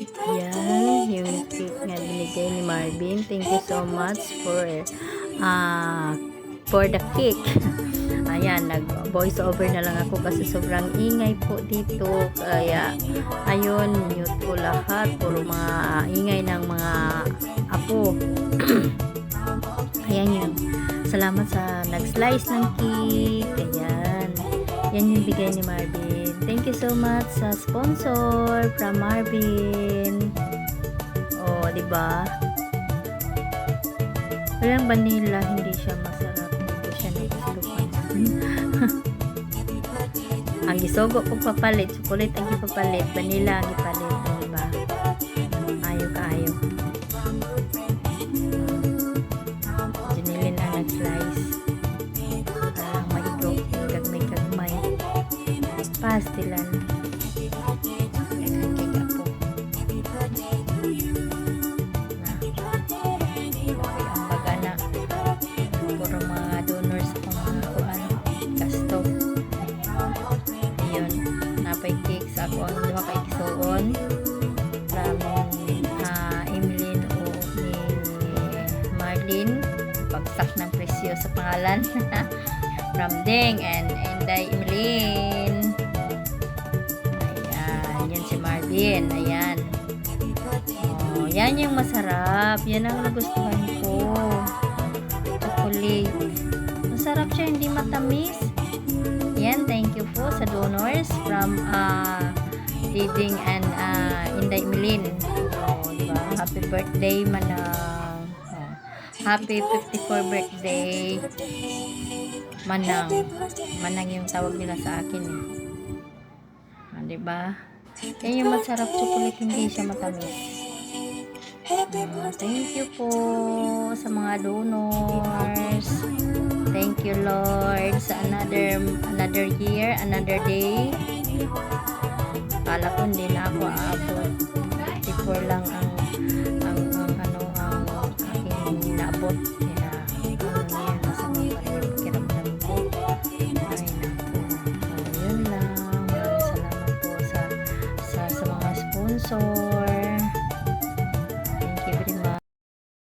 Yan, yung cake nga binigay ni Marvin. Thank you so much for ah for the cake. Ayan, nag voice over na lang ako kasi sobrang ingay po dito. Kaya, ayun, mute ko lahat. Puro mga ingay ng mga apo. Ayan yun. Salamat sa nag-slice ng cake. Ni Marvin. Thank you so much sa sponsor from Marvin. Oh, di ba? Walang vanilla, hindi siya masarap. Hindi siya nagustuhan. ang gisogo ko papalit, chocolate ang ipapalit, vanilla ang ipalit, di ba? Ako. Ang duha kay igsoon from ah, Emeline o ni Marlene. Pagsak ng presyo sa pangalan. From Deng and Inday Emeline Marvin ayan Oh, yan yung masarap. Yan ang nagustuhan ko. Chocolate. Masarap siya, hindi matamis. Yan, thank you po sa donors from uh, Diding and uh, Inday Milin. Oh, diba? Happy birthday, Manang. Oh, happy 54 birthday, Manang. Manang yung tawag nila sa akin eh. Ah, diba? Yan yung masarap chocolate, hindi siya matamis. Uh, thank you po sa mga donors. Thank you Lord sa another another year, another day. Kala ko hindi na ako aabot. Before lang ang ang, ang ano ang aking inabot. Yeah. So,